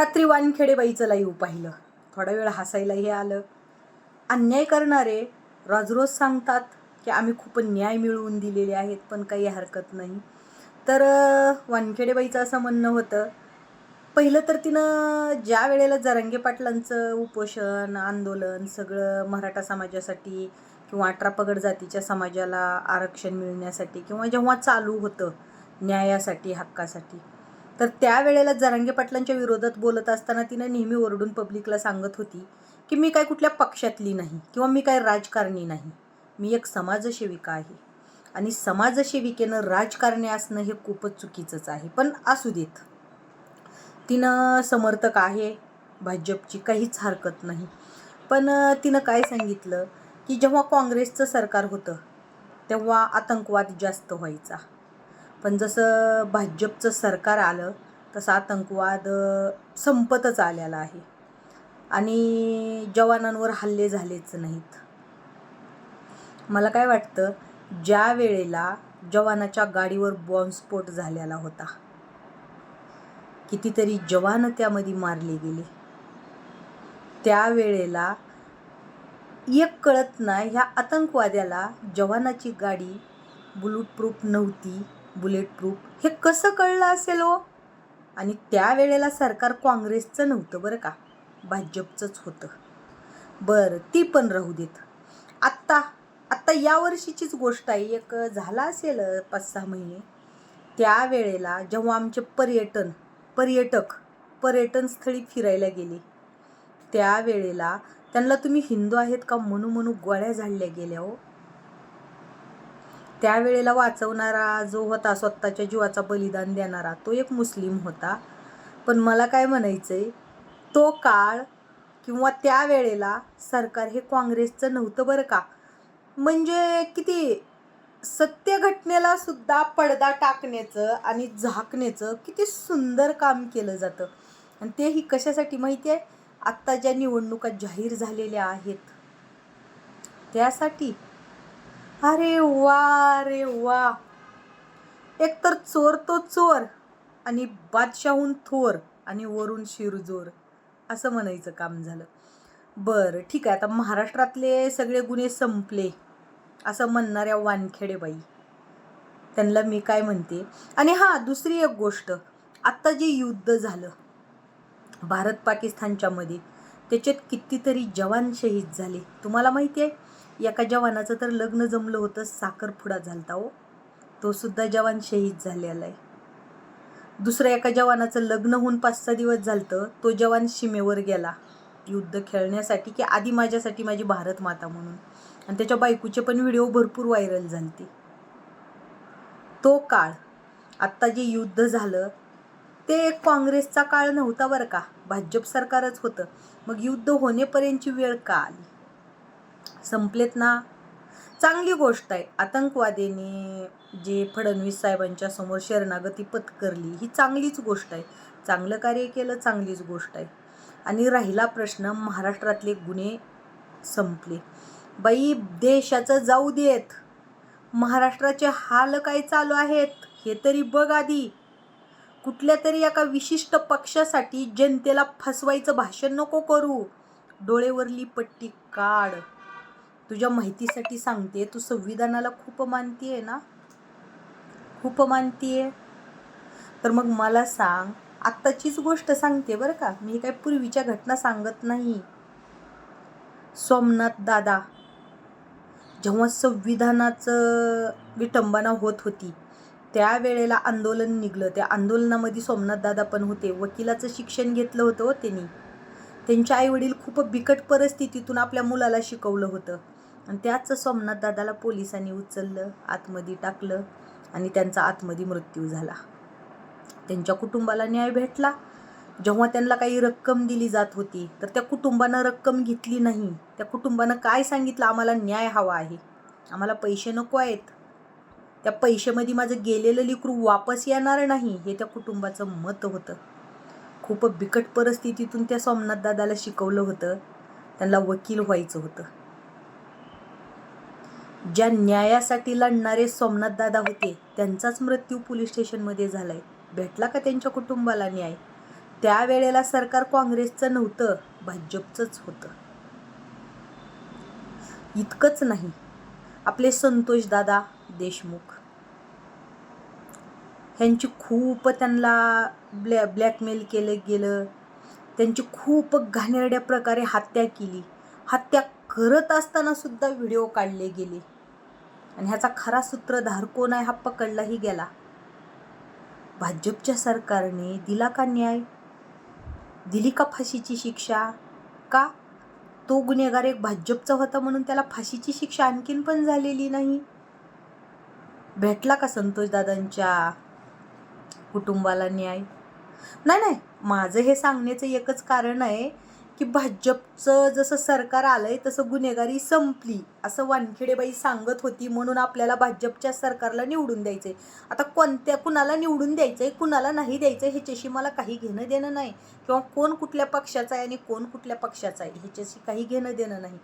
रात्री वानखेडेबाईचं लाईव्ह पाहिलं. थोडा वेळ हसायलाही आलं. अन्याय करणारे रोज रोज सांगतात की आम्ही खूप न्याय मिळवून दिलेले आहेत पण काही हरकत नाही. तर वानखेडेबाईचं असं म्हणणं होतं पहिलं तर तिनं ज्या वेळेला जरांगे पाटलांचं उपोषण आंदोलन सगळं मराठा समाजासाठी किंवा अठरा पगड जातीच्या समाजाला आरक्षण मिळण्यासाठी किंवा जेव्हा चालू होतं न्यायासाठी हक्कासाठी तर त्यावेळेला जरांगे पाटलांच्या विरोधात बोलत असताना तिनं नेहमी ओरडून पब्लिकला सांगत होती की मी काय कुठल्या पक्षातली नाही किंवा मी काय राजकारणी नाही. मी एक समाजसेविका आहे. आणि समाजसेविकेनं राजकारणी असणं हे खूपच चुकीचंच आहे. पण असू देत. तिनं समर्थक आहे. भाजपची काहीच हरकत नाही. पण तिनं काय सांगितलं? की जेव्हा काँग्रेसचं सरकार होतं तेव्हा आतंकवाद जास्त व्हायचा. पण जसं भाजपचं सरकार आलं तसा आतंकवाद संपतच आलेला आहे. आणि जवानांवर हल्ले झालेच नाहीत. मला काय वाटतं ज्या वेळेला जवानाच्या गाडीवर बॉम्बस्फोट झालेला होता कितीतरी जवान त्यामध्ये मारले गेले. त्यावेळेला एक कळत नाही ह्या आतंकवाद्याला जवानाची गाडी बुलूट प्रूफ नव्हती. बुलेट प्रूफ हे कसं कळलं असेल हो? आणि त्यावेळेला सरकार काँग्रेसचं नव्हतं बरं का भाजपचंच होतं. बरं ती पण राहू देत. आत्ता आत्ता या वर्षीचीच गोष्ट आहे एक झाला असेल पाच सहा महिने. त्यावेळेला जेव्हा आमचे पर्यटन पर्यटक पर्यटन स्थळी फिरायला गेले त्यावेळेला त्यांना तुम्ही हिंदू आहेत का म्हणू म्हणू गोळ्या झाडल्या गेल्या हो. त्यावेळेला वाचवणारा जो होता स्वतःच्या जीवाचा बलिदान देणारा तो एक मुस्लिम होता. पण मला काय म्हणायचं आहे तो काळ किंवा त्यावेळेला सरकार हे काँग्रेसचं नव्हतं बरं का. म्हणजे किती सत्य घटनेला सुद्धा पडदा टाकण्याचं आणि झाकण्याचं किती सुंदर काम केलं जातं. आणि तेही कशासाठी माहिती आहे आत्ता ज्या निवडणुका जाहीर झालेल्या आहेत त्यासाठी अरे वा रे वा. एकतर चोर तो चोर आणि बादशाहून थोर आणि वरून शिरजोर. असं म्हणायचं काम झालं. बरं ठीक आहे. आता महाराष्ट्रातले सगळे गुन्हे संपले. असं म्हणणाऱ्या वानखेडेबाई. त्यांना मी काय म्हणते? आणि हां दुसरी एक गोष्ट. आत्ता जे युद्ध झालं भारत पाकिस्तानच्यामध्ये त्याच्यात कितीतरी जवान शहीद झाले. तुम्हाला माहिती आहे? एका जवानाचं तर लग्न जमलं होतं साखरपुडा झालता हो. तो सुद्धा जवान शहीद झालेला आहे. दुसऱ्या एका जवानाचं लग्न होऊन पाच सहा दिवस झालतं तो जवान सीमेवर गेला. युद्ध खेळण्यासाठी की आधी माझ्यासाठी माझी भारत माता म्हणून. आणि त्याच्या बायकोचे पण व्हिडिओ भरपूर व्हायरल झालते. तो काळ आत्ता जे युद्ध झालं ते काँग्रेसचा काळ नव्हता बरं का. भाजप सरकारच होतं. मग युद्ध होणेपर्यंतची वेळ का आली? संपलेत ना? चांगली गोष्ट आहे. आतंकवादीने जे फडणवीस साहेबांच्या समोर शरणागती पत्करली ही चांगलीच गोष्ट आहे. चांगलं कार्य केलं चांगलीच गोष्ट आहे. आणि राहिला प्रश्न महाराष्ट्रातले गुन्हे संपले. बाई देशाचं जाऊ देत. महाराष्ट्राचे हाल काय चालू आहेत हे तरी बघ आधी. कुठल्या तरी एका विशिष्ट पक्षासाठी जनतेला फसवायचं भाषण नको करू. डोळेवरली पट्टी काढ. तुझ्या माहितीसाठी सांगते. तू संविधानाला खूप मानतीये ना? खूप मानतीये तर मग मला सांग. आत्ताचीच गोष्ट सांगते बरं का. मी काय पूर्वीच्या घटना सांगत नाही. सोमनाथ दादा. जेव्हा संविधानाचं विटंबना होत होती त्यावेळेला आंदोलन निघलं. त्या आंदोलनामध्ये सोमनाथ दादा पण होते. वकिलाचं शिक्षण घेतलं होतं हो त्यांनी. त्यांचे आईवडील खूप बिकट परिस्थितीतून आपल्या मुलाला शिकवलं होतं. आणि त्याच सोमनाथ दादाला पोलिसांनी उचललं आतमध्ये टाकलं आणि त्यांचा आतमध्ये मृत्यू झाला. त्यांच्या कुटुंबाला न्याय भेटला. जेव्हा त्यांना काही रक्कम दिली जात होती तर त्या कुटुंबानं रक्कम घेतली नाही. त्या कुटुंबानं काय सांगितलं? आम्हाला न्याय हवा आहे. आम्हाला पैसे नको आहेत. त्या पैशामध्ये माझं गेलेलं लिकरू वापस येणार नाही हे त्या कुटुंबाचं मत होतं. खूप बिकट परिस्थितीतून त्या सोमनाथ दादाला शिकवलं होतं. त्यांना वकील व्हायचं होतं. ज्या न्यायासाठी लढणारे सोमनाथ दादा होते त्यांचाच मृत्यू पोलीस स्टेशनमध्ये झालाय. भेटला का त्यांच्या कुटुंबाला न्याय? त्यावेळेला सरकार काँग्रेसचं नव्हतं भाजपचंच होतं. इतकंच नाही. आपले संतोष दादा देशमुख. ह्यांची खूप त्यांना ब्लॅ ब्लॅकमेल केलं गेलं. त्यांची खूप घाणेरड्या प्रकारे हत्या केली. हत्या करत असताना सुद्धा व्हिडिओ काढले गेले. आणि ह्याचा खरा सूत्रधार कोण आहे हा पकडलाही गेला. भाजपच्या सरकारने दिला का न्याय? दिली का फाशीची शिक्षा? का तो गुन्हेगार एक भाजपचा होता म्हणून त्याला फाशीची शिक्षा आणखीन पण झालेली नाही? भेटला का संतोषदादांच्या कुटुंबाला न्याय? नाही नाही. माझं हे सांगण्याचं एकच कारण आहे की भाजपचं जसं सरकार आलंय तसं गुन्हेगारी संपली असं वानखेडेबाई सांगत होती म्हणून आपल्याला भाजपच्या सरकारला निवडून द्यायचंय. आता कोणत्या कुणाला निवडून द्यायचंय कुणाला नाही द्यायचं ह्याच्याशी मला काही घेणं देणं नाही. किंवा कोण कुठल्या पक्षाचा आहे आणि कोण कुठल्या पक्षाचा आहे ह्याच्याशी काही घेणं देणं नाही.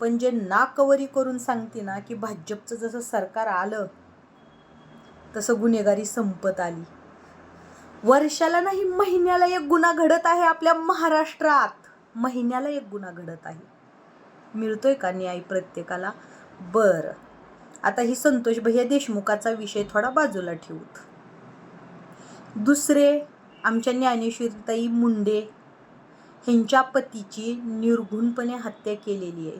पण जे नाकवरी करून सांगते ना की भाजपचं जसं सरकार आलं तसं गुन्हेगारी संपत आली. वर्षाला नाही महिन्याला एक गुन्हा घडत आहे आपल्या महाराष्ट्रात. महिन्याला एक गुन्हा घडत आहे. मिळतोय का न्याय प्रत्येकाला? बरं. आता ही संतोष भैया देशमुखाचा विषय थोडा बाजूला ठेवूत. दुसरे आमच्या ज्ञानेश्वरीताई मुंडे ह्यांच्या पतीची निर्घुणपणे हत्या केलेली आहे.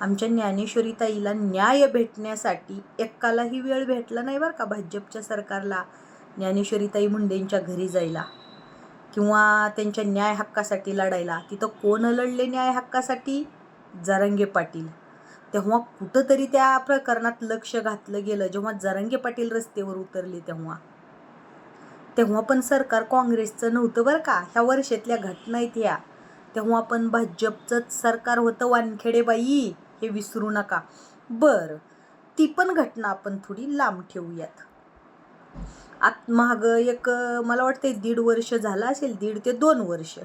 आमच्या ज्ञानेश्वरीताईला न्याय भेटण्यासाठी एकालाही वेळ भेटला नाही बरं का भाजपच्या सरकारला ज्ञानेश्वरीताई मुंडेंच्या घरी जायला. किंवा त्यांच्या न्याय हक्कासाठी लढायला तिथं कोण लढले न्याय हक्कासाठी? जरंगे पाटील. तेव्हा कुठंतरी त्या प्रकरणात लक्ष घातलं गेलं. जेव्हा जरंगे पाटील रस्त्यावर उतरले तेव्हा. तेव्हा पण सरकार काँग्रेसचं नव्हतं बरं का? ह्या वर्षातल्या घटना आहेत ह्या. तेव्हा पण भाजपचंच सरकार होतं वानखेडेबाई. हे विसरू नका. बरं ती पण घटना आपण थोडी लांब ठेवूयात. आत मागं एक मला वाटतं दीड वर्ष झालं असेल दीड ते दोन वर्ष.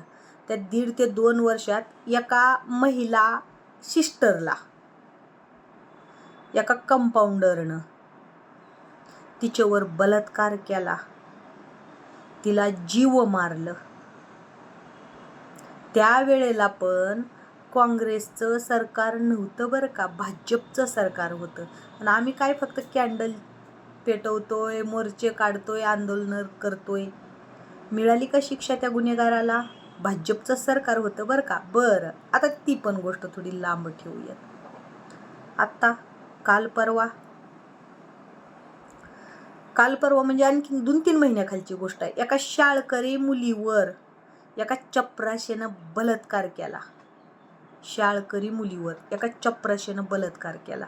त्या दीड ते दोन वर्षात एका महिला सिस्टरला एका कंपाऊंडरनं तिच्यावर बलात्कार केला. तिला जीव मारलं. त्यावेळेला पण काँग्रेसचं सरकार नव्हतं बरं का भाजपचं सरकार होतं. आणि आम्ही काय फक्त कॅन्डल पेटवतोय मोर्चे काढतोय आंदोलन करतोय. मिळाली का शिक्षा त्या गुन्हेगाराला? भाजपचं सरकार होतं बरं का? बरं. आता ती पण गोष्ट थोडी लांब ठेवूयात. आत्ता काल परवा काल परवा म्हणजे आणखी दोन तीन महिन्याखालची गोष्ट आहे. एका शाळकरी मुलीवर एका चपराशेनं बलात्कार केला. शाळकरी मुलीवर एका चपराशेनं बलात्कार केला.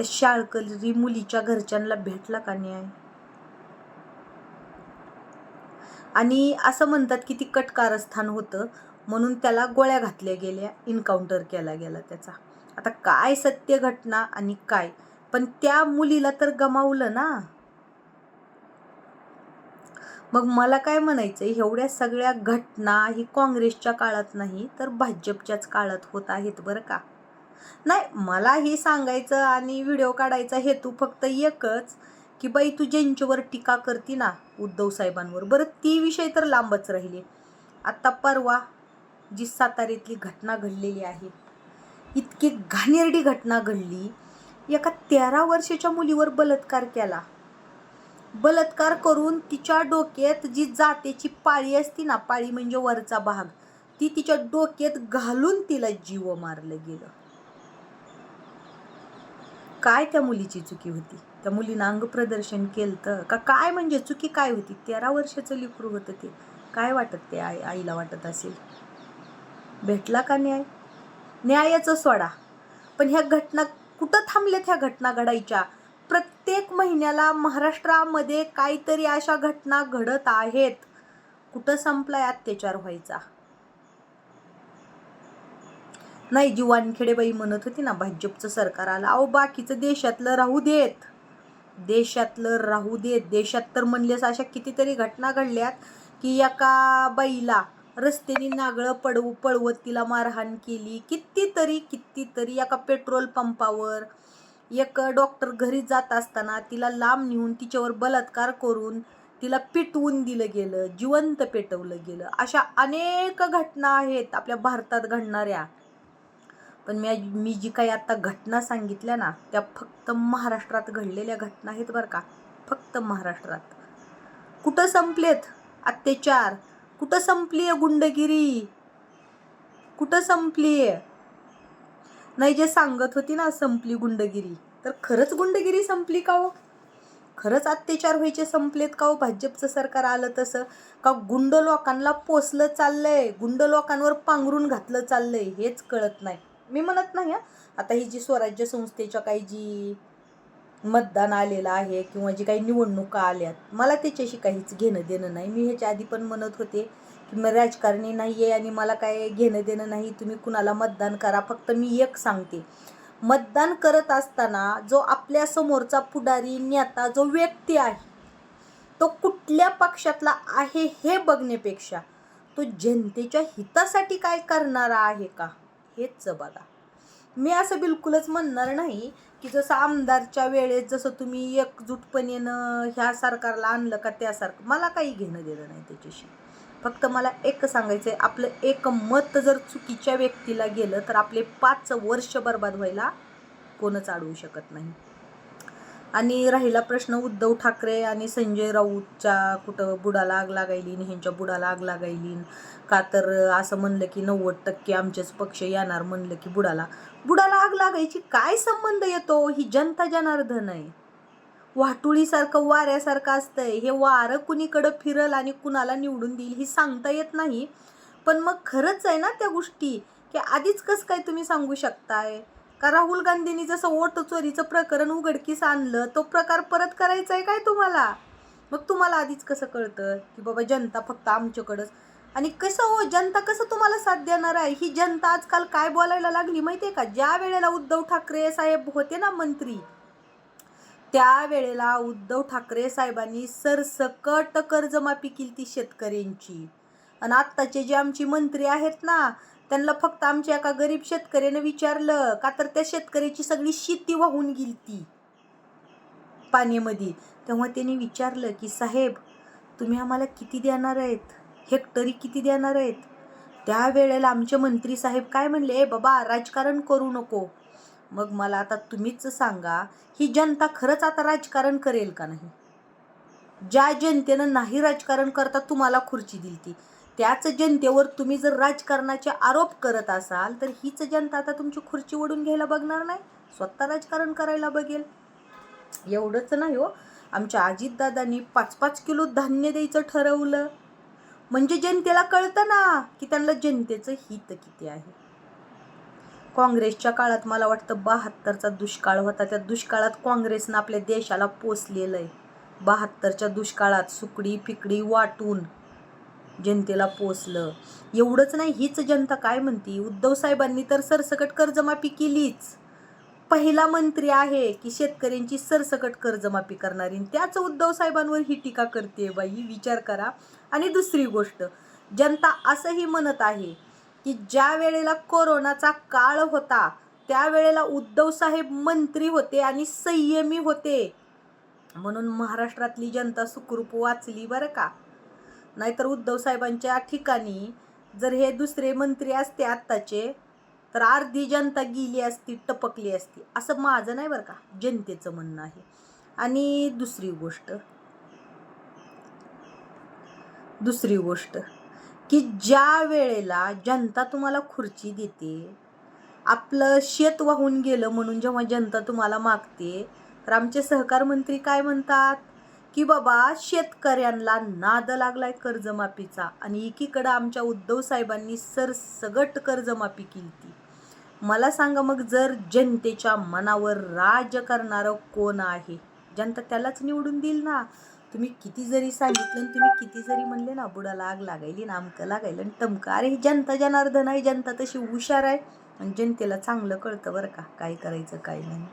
त्या शाळकरी मुलीच्या घरच्यांना भेटला का न्याय? आणि असं म्हणतात की ती कटकारस्थान होतं म्हणून त्याला गोळ्या घातल्या गेल्या इन्काउंटर केला गेला त्याचा. आता काय सत्य घटना आणि काय? पण त्या मुलीला तर गमावलं ना. मग मला काय म्हणायचं एवढ्या सगळ्या घटना ही काँग्रेसच्या काळात नाही तर भाजपच्याच काळात होत आहेत बरं का? नाही मला हे सांगायचं आणि व्हिडिओ काढायचा हेतू फक्त एकच की बाई तू ज्यांच्यावर टीका करती ना उद्धव साहेबांवर बरं ती विषय तर लांबच राहिले. आत्ता परवा जी साताऱ्यातली घटना घडलेली आहे इतकी घाणेरडी घटना घडली एका तेरा वर्षाच्या मुलीवर बलात्कार केला. बलात्कार करून तिच्या डोक्यात जी जातेची पाळी असती ना पाळी म्हणजे वरचा भाग ती तिच्या डोक्यात घालून तिला जीव मारलं गेलं. काय त्या मुलीची चुकी होती? त्या मुलीनं अंग प्रदर्शन केलं का? काय म्हणजे चुकी काय होती? तेरा वर्षाचं लिकरू होतं ते. काय वाटत ते आई आईला वाटत असेल? भेटला का न्याय? न्यायाचं सोडा. पण ह्या घटना कुठं थांबल्यात ह्या घटना घडायच्या? प्रत्येक महिन्याला महाराष्ट्रामध्ये काहीतरी अशा घटना घडत आहेत. कुठं संपलाय अत्याचार व्हायचा? नाही जी वानखेडेबाई म्हणत होती ना भाजपचं सरकार आलं. अहो बाकीचं देशातलं राहू देत. देशातलं राहू देत. देशात तर म्हणलेस अशा कितीतरी घटना घडल्यात की एका बाईला रस्त्याने नागळं पडवू पळवत तिला मारहाण केली. कितीतरी कितीतरी एका पेट्रोल पंपावर एक डॉक्टर घरी जात असताना तिला लांब नेऊन तिच्यावर बलात्कार करून तिला पिटवून दिलं गेलं जिवंत पेटवलं गेलं. अशा अनेक घटना आहेत आपल्या भारतात घडणाऱ्या. पण मी मी जी काही आत्ता घटना सांगितल्या ना त्या फक्त महाराष्ट्रात घडलेल्या घटना आहेत बरं का. फक्त महाराष्ट्रात. कुठं संपलेत अत्याचार? कुठं संपली आहे गुंडगिरी? कुठं संपली आहे नाही जे सांगत होती ना संपली गुंडगिरी तर खरंच गुंडगिरी संपली का हो? खरंच अत्याचार व्हायचे संपलेत का हो? भाजपचं सरकार आलं तसं? का गुंड लोकांना पोसलं चाललंय? गुंड लोकांवर पांघरून घातलं चाललंय? हेच कळत नाही. मी म्हणत नाही आता ही जी स्वराज्य संस्थेच्या काही जी मतदान आलेलं आहे किंवा जी काही निवडणुका आल्यात मला त्याच्याशी काहीच घेणं देणं नाही. मी ह्याच्या आधी पण म्हणत होते की मी राजकारणी नाही आहे आणि मला काय घेणं देणं नाही. तुम्ही कुणाला मतदान करा फक्त मी एक सांगते. मतदान करत असताना जो आपल्या समोरचा पुढारी नेता जो व्यक्ती आहे तो कुठल्या पक्षातला आहे हे बघण्यापेक्षा तो जनतेच्या हितासाठी काय करणारा आहे का? हेच बघा मी असं बिलकुलच म्हणणार नाही की जसं आमदारच्या वेळेस जसं तुम्ही एकजूटपणेनं ह्या सरकारला आणलं का त्यासारखं मला काही घेणं देणं नाही त्याच्याशी. फक्त मला एक सांगायचं आहे आपलं एक मत जर चुकीच्या व्यक्तीला गेलं तर आपले पाच वर्ष बर्बाद व्हायला कोणच अडवू शकत नाही. आणि राहिला प्रश्न उद्धव ठाकरे आणि संजय राऊतच्या कुठं बुडाला आग लागायली ह्यांच्या बुडाला आग लागायली. का तर असं म्हणलं की नव्वद टक्के आमचेच पक्ष येणार म्हणलं की बुडाला. बुडाला आग लागायची काय संबंध येतो? ही जनता जनार्दन आहे. वाटुळीसारखं वाऱ्यासारखं असतंय. हे वारं कुणीकडं फिरल आणि कुणाला निवडून देईल ही सांगता येत नाही. पण मग खरंच आहे ना त्या गोष्टी? की आधीच कसं काय तुम्ही सांगू शकताय? का राहुल गांधींनी जसं वोट चोरीचं प्रकरण उघडकीस आणलं तो प्रकार परत करायचा आहे काय तुम्हाला? मग तुम्हाला आधीच कसं कळतं की बाबा जनता फक्त आमच्याकडंच? आणि कसं हो जनता कसं तुम्हाला साथ देणार आहे? ही जनता आजकाल काय बोलायला लागली माहिती आहे का? ज्या वेळेला उद्धव ठाकरे साहेब होते ना मंत्री त्यावेळेला उद्धव ठाकरे साहेबांनी सरसकट कर्जमाफी केली ती शेतकऱ्यांची. आणि आत्ताचे जे आमची मंत्री आहेत ना त्यांना फक्त आमच्या एका गरीब शेतकऱ्यानं विचारलं का तर त्या शेतकऱ्याची सगळी शेती वाहून गेली ती पाण्यामध्ये? तेव्हा त्यांनी विचारलं की साहेब तुम्ही आम्हाला किती देणार आहेत? हेक्टरी किती देणार आहेत? त्यावेळेला आमचे मंत्री साहेब काय म्हणले "ए बाबा राजकारण करू नको. मग मला आता तुम्हीच सांगा ही जनता खरंच आता राजकारण करेल का नाही? ज्या जनतेनं नाही राजकारण करता तुम्हाला खुर्ची दिली ती त्याच जनतेवर तुम्ही जर राजकारणाचे आरोप करत असाल तर हीच जनता आता तुमची खुर्ची ओढून घ्यायला बघणार नाही. स्वतः राजकारण करायला बघेल. एवढंच नाही हो. आमच्या अजितदादांनी पाच पाच किलो धान्य द्यायचं ठरवलं. म्हणजे जनतेला कळतं ना की त्यांना जनतेचं हित किती आहे. काँग्रेसच्या काळात मला वाटतं बहात्तरचा दुष्काळ होता. त्या दुष्काळात काँग्रेसनं आपल्या देशाला पोचलेलं आहे. बहात्तरच्या दुष्काळात सुकडी फिकडी वाटून जनतेला पोचलं एवढंच नाही हीच जनता काय म्हणती? उद्धव साहेबांनी तर सरसकट कर्जमाफी केलीच. पहिला मंत्री आहे की शेतकऱ्यांची सरसकट कर्जमाफी करणारी. आणि त्याच उद्धव साहेबांवर ही टीका करते बाई विचार करा. आणि दुसरी गोष्ट जनता असंही म्हणत आहे की ज्या वेळेला कोरोनाचा काळ होता त्यावेळेला उद्धव साहेब मंत्री होते आणि संयमी होते. म्हणून महाराष्ट्रातली जनता सुखरूप वाचली बरं का? नाहीतर उद्धव साहेबांच्या ठिकाणी जर हे दुसरे मंत्री असते आत्ताचे तर अर्धी जनता गेली असती टपकली असती. असं माझं नाही बरं का. जनतेचं म्हणणं आहे. आणि दुसरी गोष्ट दुसरी गोष्ट की ज्या वेळेला जनता तुम्हाला खुर्ची देते आपलं शेत वाहून गेलं म्हणून जेव्हा जनता तुम्हाला मागते तर आमचे सहकार मंत्री काय म्हणतात? की बाबा शेतकऱ्यांना नाद लागलाय कर्जमाफीचा आणि एकीकडं आमच्या उद्धव साहेबांनी सरसगट कर्जमाफी केली ती मला सांगा मग जर जनतेच्या मनावर राज करणारं कोण आहे? जनता त्यालाच निवडून देईल ना? तुम्ही किती जरी सांगितलं आणि तुम्ही किती जरी म्हणले ना बुडाला आग लागायली ना आमकं लागायला आणि टमकं अरे ही जनता जनार्दन आहे जनता तशी हुशार आहे. आणि जनतेला चांगलं कळतं बरं का काय करायचं काय नाही.